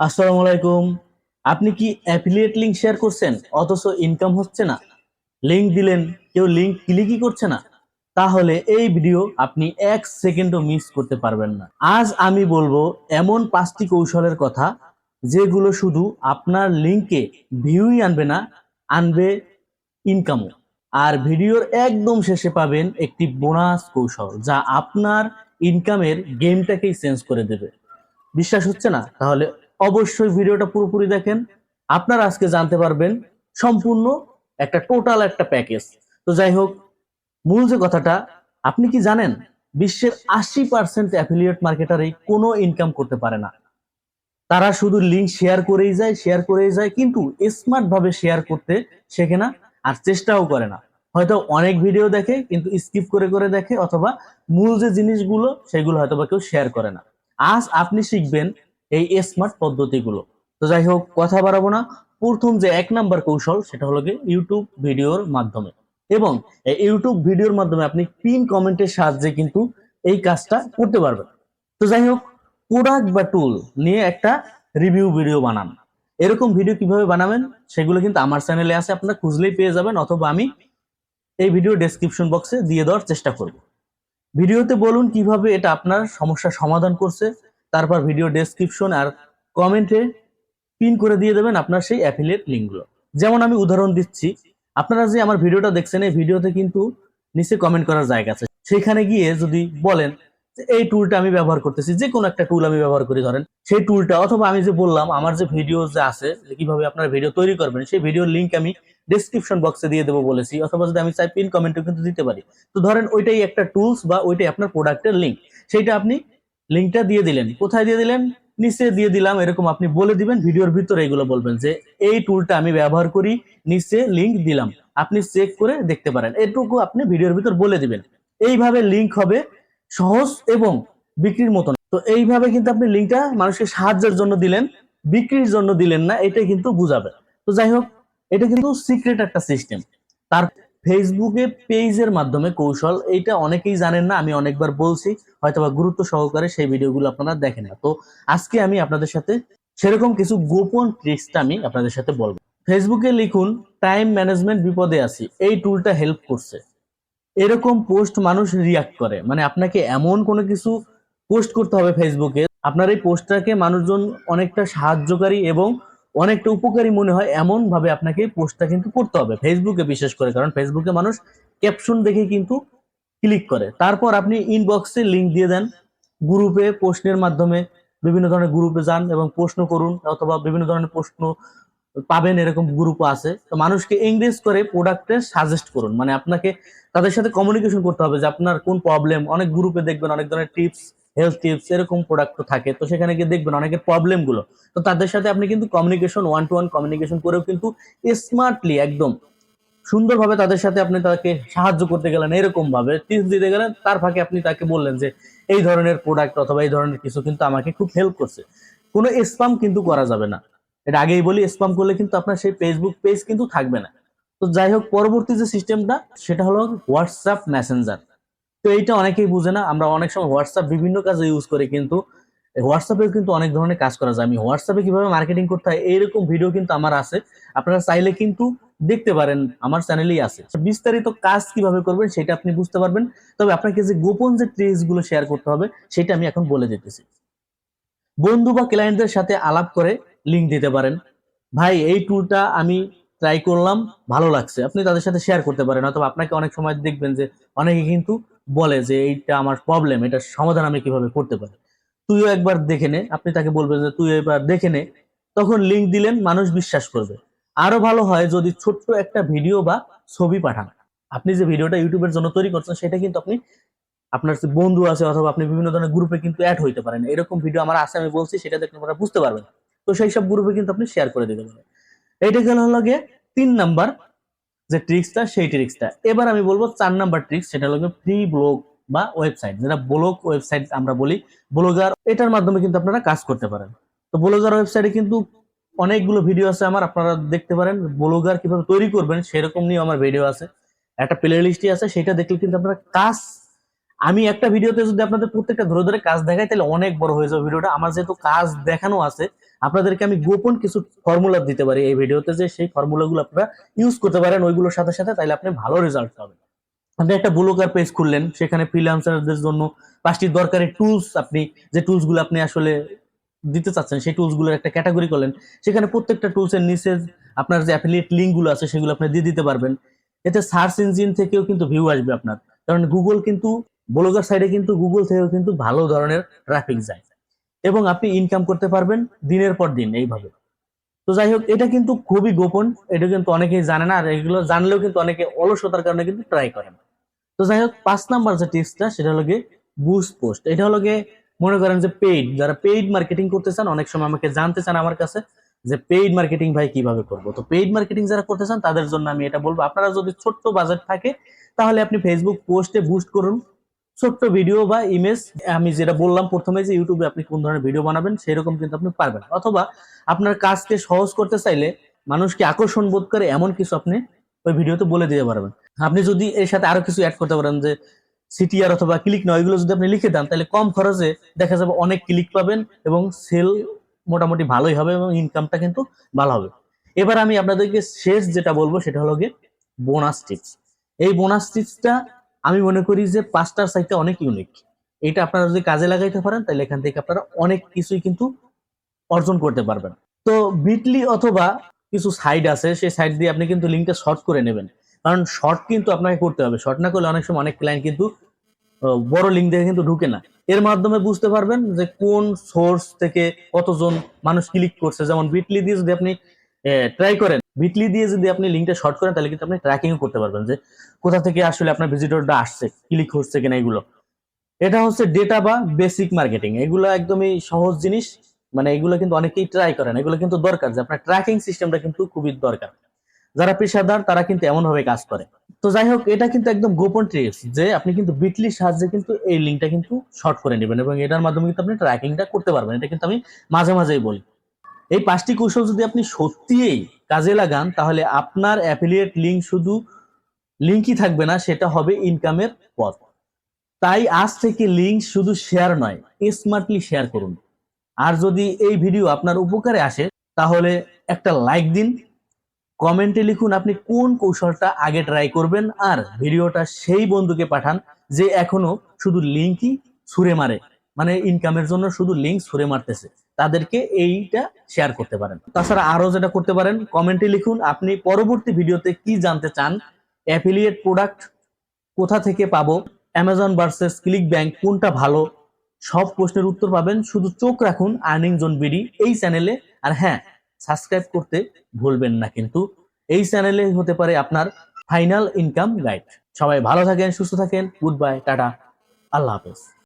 আসসালামু আলাইকুম। আপনি কি অ্যাফিলিয়েট লিঙ্ক শেয়ার করছেন? অথচ ইনকাম হচ্ছে না। লিঙ্ক দিলেন, কেউ লিঙ্ক ক্লিকই করছে না। তাহলে এই ভিডিও আপনি এক সেকেন্ডও মিস করতে পারবেন না। আজ আমি বলব এমন পাঁচটি কৌশলের কথা, যেগুলো শুধু আপনার লিঙ্কে ভিউই আনবে না, আনবে ইনকামও আর ভিডিওর একদম শেষে পাবেন একটি বোনাস কৌশল, যা আপনার ইনকামের গেমটাকেই চেঞ্জ করে দেবে। বিশ্বাস হচ্ছে না? তাহলে অবশ্যই ভিডিওটা পুরোপুরি দেখেন। আপনারা আজকে জানতে পারবেন সম্পূর্ণ একটা টোটাল একটা প্যাকেজ তো যাই হোক, মূল যে কথাটা, আপনি কি জানেন, বিশ্বের আশি পার্সেন্ট অ্যাফিলিয়েট মার্কেটারই কোনো ইনকাম করতে পারে না। তারা শুধু লিঙ্ক শেয়ার করেই যায় শেয়ার করেই যায়, কিন্তু স্মার্ট ভাবে শেয়ার করতে শেখে না আর চেষ্টাও করে না। হয়তো অনেক ভিডিও দেখে, কিন্তু স্কিপ করে করে দেখে, অথবা মূল যে জিনিসগুলো, সেগুলো হয়তো বা কেউ শেয়ার করে না। আজ আপনি শিখবেন এই স্মার্ট পদ্ধতিগুলো। তো যাই হোক কথা বাড়াবো না। প্রথম যে এক নাম্বার কৌশল, সেটা হলো ইউটিউব ভিডিওর মাধ্যমে। এবং ইউটিউব ভিডিওর মাধ্যমে আপনি পিন কমেন্টের সাহায্যে কিন্তু এই কাজটা করতে পারবেন। তো যাই হোক প্রোডাক্ট বা টুল নিয়ে একটা রিভিউ ভিডিও বানান। এরকম ভিডিও কীভাবে বানাবেন, সেগুলো কিন্তু আমার চ্যানেলে আছে, আপনারা খুঁজলেই পেয়ে যাবেন, অথবা আমি এই ভিডিও ডেসক্রিপশন বক্সে দিয়ে দেওয়ার চেষ্টা করব। ভিডিওতে বলুন কীভাবে এটা আপনার সমস্যার সমাধান করছে তারপর ভিডিও ডেসক্রিপশন আর কমেন্টে পিন করে দিয়ে দেবেন আপনার সেই অ্যাফিলিয়েট লিঙ্কগুলো যেমন আমি উদাহরণ দিচ্ছি, আপনারা যে আমার ভিডিওটা দেখছেন, এই ভিডিওতে কিন্তু নিচে কমেন্ট করার জায়গা আছে। সেখানে গিয়ে যদি বলেন এই টুলটা আমি ব্যবহার করতেছি যে কোনো একটা টুল আমি ব্যবহার করি ধরেন, সেই টুলটা অথবা আমি যে বললাম, আমার যে ভিডিও যে আছে, যে কীভাবে আপনার ভিডিও তৈরি করবেন, সেই ভিডিওর লিঙ্ক আমি ডেসক্রিপশন বক্সে দিয়ে দেবো বলেছি। অথবা যদি আমি চাই পিন কমেন্টও কিন্তু দিতে পারি। তো ধরেন ওইটাই একটা টুলস বা ওইটাই আপনার প্রোডাক্টের লিঙ্ক সেইটা আপনি লিঙ্কটা দিয়ে দিলেন। কোথায় দিয়ে দিলেন? নিচে দিয়ে দিলাম, এরকম আপনি বলে দিবেন, ভিডিওর ভিতরে এগুলো বলবেন যে, এই টুলটা আমি ব্যবহার করি, নিচে লিঙ্ক দিলাম। আপনি চেক করে দেখতে পারেন। এটুকু আপনি ভিডিওর ভিতর বলে দিবেন। এইভাবে লিঙ্ক হবে সহজ এবং বিক্রির মতন তো এইভাবে কিন্তু আপনি লিঙ্কটা মানুষকে সাহায্যের জন্য দিলেন, বিক্রির জন্য দিলেন না, এটাই কিন্তু বুঝাবে। তো যাই হোক, এটা কিন্তু সিক্রেট একটা সিস্টেম তার ফেসবুকে পেজের মাধ্যমে কৌশল, এইটা অনেকেই জানেন না, আমি অনেকবার বলছি, হয়তোবা গুরুত্ব সহকারে সেই ভিডিওগুলো আপনারা দেখেন তো আজকে আমি আপনাদের সাথে সেরকম কিছু গোপন ট্রিক্সটা আমি আপনাদের সাথে বলব। ফেসবুকে লিখুন টাইম ম্যানেজমেন্ট বিপদে আছি, এই টুলটা হেল্প করছে। এরকম পোস্ট মানুষ রিয়াক্ট করে। মানে আপনাকে এমন কোনো কিছু পোস্ট করতে হবে ফেসবুকে আপনার এই পোস্টটাকে মানুষজন অনেকটা সাহায্যকারী এবং অনেকটা উপকারী মনে হয় এমন ভাবে আপনাকে পোস্টটা কিন্তু করতে হবে ফেসবুকে বিশেষ করে। কারণ ফেসবুকে মানুষ ক্যাপশন দেখে কিন্তু ক্লিক করে। তারপর আপনি ইনবক্সে লিংক দিয়ে দেন গ্রুপে প্রশ্নের মাধ্যমে বিভিন্ন ধরনের গ্রুপে যান এবং প্রশ্ন করুন, অথবা বিভিন্ন ধরনের প্রশ্ন পাবেন, এরকম গ্রুপ আছে। তো মানুষকে এঙ্গেজ করে প্রোডাক্টে সাজেস্ট করুন। মানে আপনাকে তাদের সাথে কমিউনিকেশন করতে হবে যে আপনার কোন প্রবলেম অনেক গ্রুপে দেখবেন, অনেক ধরনের টিপস হেলথ টিপস এরকম প্রোডাক্ট থাকে। তো সেখানে গিয়ে দেখবেন অনেকের প্রবলেমগুলো। তো তাদের সাথে আপনি কিন্তু communication one to one communication করেও কিন্তু স্মার্টলি একদম সুন্দরভাবে তাদের সাথে আপনি তাকে সাহায্য করতে গেলেন, এরকম ভাবে টিপস দিতে গেলেন। তার ফাঁকে আপনি তাকে বললেন যে, এই ধরনের প্রোডাক্ট অথবা এই ধরনের কিছু কিন্তু আমাকে খুব হেল্প করছে। কোনো স্পাম কিন্তু করা যাবে না। এটা আগেই বলি স্পাম করলে কিন্তু আপনার সেই ফেসবুক পেজ কিন্তু থাকবে না। তো যাই হোক, পরবর্তী যে সিস্টেমটা সেটা হলো হোয়াটসঅ্যাপ মেসেঞ্জার তো এইটা অনেকেই বুঝে না। আমরা অনেক সময় হোয়াটসঅ্যাপ বিভিন্ন কাজে ইউজ করি কিন্তু হোয়াটসঅ্যাপেও কিন্তু অনেক ধরনের কাজ করা যায়। আমি হোয়াটসঅ্যাপে কীভাবে মার্কেটিং করতে হয় এইরকম ভিডিও কিন্তু আমার আছে। আপনারা চাইলে কিন্তু দেখতে পারেন, আমার চ্যানেলেই আছে। বিস্তারিত কাজ কীভাবে করবেন সেটা আপনি বুঝতে পারবেন। তবে আপনাকে যে গোপন যে গুলো শেয়ার করতে হবে, সেটা আমি এখন বলে দিতেছি। বন্ধু বা ক্লায়েন্টদের সাথে আলাপ করে লিঙ্ক দিতে পারেন। ভাই, এই টুলটা আমি ট্রাই করলাম, ভালো লাগছে। আপনি তাদের সাথে শেয়ার করতে পারেন। অথবা আপনাকে অনেক সময় দেখবেন যে অনেকে কিন্তু বলে যে এইটা আমার প্রবলেম এটার সমাধান আমি কীভাবে করতে পারি? তুইও একবার দেখে নে, আপনি তাকে বলবেন যে তুই এবার দেখে নে। তখন লিঙ্ক দিলেন, মানুষ বিশ্বাস করবে। আরও ভালো হয় যদি ছোট্ট একটা ভিডিও বা ছবি পাঠান। আপনি যে ভিডিওটা ইউটিউবের জন্য তৈরি করছেন, সেটা কিন্তু আপনি, আপনার বন্ধু আছে অথবা আপনি বিভিন্ন ধরনের গ্রুপে কিন্তু অ্যাড হইতে পারেন। এরকম ভিডিও আমার আছে, আমি বলছি, সেটা দেখলে আপনারা বুঝতে পারবেন। তো সেই সব গ্রুপে কিন্তু আপনি শেয়ার করে দিতে পারেন। এইটা গেল হলো গিয়ে তিন নাম্বার যে ট্রিক্সটা সেই ট্রিক্সটা এবার আমি বলব চার নাম্বার ট্রিক্স সেটা হলো ফ্রি ব্লগ বা ওয়েবসাইট যেটা ব্লগ ওয়েবসাইট আমরা বলি। ব্লগার এটার মাধ্যমে কিন্তু আপনারা কাজ করতে পারেন। তো ব্লগার ওয়েবসাইটে কিন্তু অনেকগুলো ভিডিও আছে আমার, আপনারা দেখতে পারেন। ব্লগার কীভাবে তৈরি করবেন, সেরকম নিয়ে আমার ভিডিও আছে। একটা প্লে লিস্টই আছে, সেটা দেখলে কিন্তু আপনারা কাজ আমি একটা ভিডিওতে যদি আপনাদের প্রত্যেকটা ধরে ধরে কাজ দেখাই, তাহলে অনেক বড় হয়ে যাবে ভিডিওটা। আমার যেহেতু কাজ দেখানো আছে, আপনাদেরকে আমি গোপন কিছু ফর্মুলা দিতে পারি এই ভিডিওতে যে সেই ফর্মুলাগুলো আপনারা ইউজ করতে পারেন, ওইগুলোর সাথে সাথে তাহলে আপনি ভালো রেজাল্ট পাবেন। আপনি একটা ব্লগার পেজ খুললেন, সেখানে ফ্রিল্যান্সারদের জন্য পাঁচটি দরকারি টুলস আপনি, যে টুলসগুলো আপনি আসলে দিতে চাচ্ছেন, সেই টুলসগুলোর একটা ক্যাটাগরি করলেন। সেখানে প্রত্যেকটা টুলসের নিচে আপনার যে অ্যাফিলিয়েট লিঙ্কগুলো আছে, সেগুলো আপনি দিয়ে দিতে পারবেন। এতে সার্চ ইঞ্জিন থেকেও কিন্তু ভিউ আসবে আপনার। কারণ গুগল কিন্তু ব্লগার সাইডে কিন্তু গুগল থেকেও কিন্তু ভালো ধরনের ট্রাফিক যায়। এবং আপনি ইনকাম করতে পারবেন দিনের পর দিন এইভাবে। তো যাই হোক, এটা কিন্তু খুবই গোপন, এটা কিন্তু অনেকেই জানে না, আর এগুলো জানলেও কিন্তু অনেকে অলসতার কারণে কিন্তু ট্রাই করেন তো যাই হোক, পাঁচ নাম্বার যে টিপসটা সেটা হলো গিয়ে বুস্ট পোস্ট এটা হলো গিয়ে মনে করেন যে পেইড যারা পেইড মার্কেটিং করতে চান, অনেক সময় আমাকে জানতে চান আমার কাছে যে পেইড মার্কেটিং ভাই কীভাবে করব। তো পেইড মার্কেটিং যারা করতে চান, তাদের জন্য আমি এটা বলব। আপনারা যদি ছোট্ট বাজেট থাকে, তাহলে আপনি ফেসবুক পোস্টে বুস্ট করুন। ছোট্ট ভিডিও বা ইমেজ আমি যেটা বললাম প্রথমে যে ইউটিউবে আপনি কোন ধরনের ভিডিও বানাবেন, সেরকম কিন্তু আপনি পারবেন অথবা আপনার কাজকে সহজ করতে চাইলে মানুষকে আকর্ষণ বোধ করে এমন কিছু আপনি ওই ভিডিওতে বলে দিতে পারবেন। আপনি যদি এর সাথে আরও কিছু অ্যাড করতে পারেন যে সিটিআর অথবা ক্লিক নয় এগুলো যদি আপনি লিখে দেন, তাহলে কম খরচে দেখা যাবে অনেক ক্লিক পাবেন এবং সেল মোটামুটি ভালোই হবে এবং ইনকামটা কিন্তু ভালো হবে। এবার আমি আপনাদেরকে শেষ যেটা বলব, সেটা হলো গিয়ে বোনাস টিপস এই বোনাস টিপসটা আমি মনে করি যে পাঁচটার সাইটটা অনেক ইউনিক এটা আপনারা যদি কাজে লাগাইতে পারেন তাহলে এখান থেকে আপনারা অনেক কিছুই কিন্তু অর্জন করতে পারবেন। তো বিটলি অথবা কিছু সাইড আছে, সেই সাইড দিয়ে আপনি কিন্তু লিঙ্কটা শর্ট করে নেবেন। কারণ শর্ট কিন্তু আপনাকে করতে হবে। শর্ট না করলে অনেক সময় অনেক ক্লায়েন্ট কিন্তু বড় লিঙ্ক দেখে কিন্তু ঢুকে না। এর মাধ্যমে বুঝতে পারবেন যে কোন সোর্স থেকে কতজন মানুষ ক্লিক করছে। যেমন বিটলি দিয়ে যদি আপনি ট্রাই করেন বিটলি দিয়ে যদি আপনি লিঙ্কটা শর্ট করেন, তাহলে কিন্তু আপনি ট্র্যাকিং করতে পারবেন যে কোথা থেকে আসলে আপনার ভিজিটরটা আসছে ক্লিক হচ্ছে কিনা এগুলো। এটা হচ্ছে ডেটা বা বেসিক মার্কেটিং এগুলো একদমই সহজ জিনিস। মানে এগুলো কিন্তু অনেকেই ট্রাই করেন, এগুলো কিন্তু দরকার যে আপনার ট্র্যাকিং সিস্টেমটা কিন্তু খুবই দরকার। যারা পেশাদার, তারা কিন্তু এমন ভাবে কাজ করে। তো যাই হোক, এটা কিন্তু একদম গোপন ট্রিক্স যে আপনি কিন্তু বিটলির সাহায্যে কিন্তু এই লিঙ্কটা কিন্তু শর্ট করে নেবেন এবং এটার মাধ্যমে কিন্তু আপনি ট্র্যাকিংটা করতে পারবেন। এটা কিন্তু আমি মাঝে মাঝেই বলি। এই পাঁচটি কৌশল যদি আপনি সত্যিই কাজে লাগান, তাহলে আপনার অ্যাফিলিয়েট লিঙ্ক শুধু লিঙ্কই থাকবে না, সেটা হবে ইনকামের পথ। তাই আজ থেকে লিঙ্ক শুধু শেয়ার নয় স্মার্টলি শেয়ার করুন। আর যদি এই ভিডিও আপনার উপকারে আসে, তাহলে একটা লাইক দিন। কমেন্টে লিখুন আপনি কোন কৌশলটা আগে ট্রাই করবেন, আর ভিডিওটা সেই বন্ধুকে পাঠান, যে এখনও শুধু লিঙ্কই ছুঁড়ে মারে। মানে ইনকামের জন্য শুধু লিঙ্ক ছুঁড়ে মারতেছে। তাদেরকে এইটা শেয়ার করতে পারেন। তাছাড়া আরও যেটা করতে পারেন কমেন্টে লিখুন আপনি পরবর্তী ভিডিওতে কি জানতে চান অ্যাফিলিয়েট প্রোডাক্ট কোথা থেকে পাবো অ্যামাজন ভার্সেস ক্লিক ব্যাংক কোনটা ভালো, সব প্রশ্নের উত্তর পাবেন। শুধু চোখ রাখুন আর্নিং জোন বিডি এই চ্যানেলে আর হ্যাঁ সাবস্ক্রাইব করতে ভুলবেন না কিন্তু। এই চ্যানেলে হতে পারে আপনার ফাইনাল ইনকাম গাইড সবাই ভালো থাকেন, সুস্থ থাকেন। Good bye tata. আল্লাহ হাফেজ।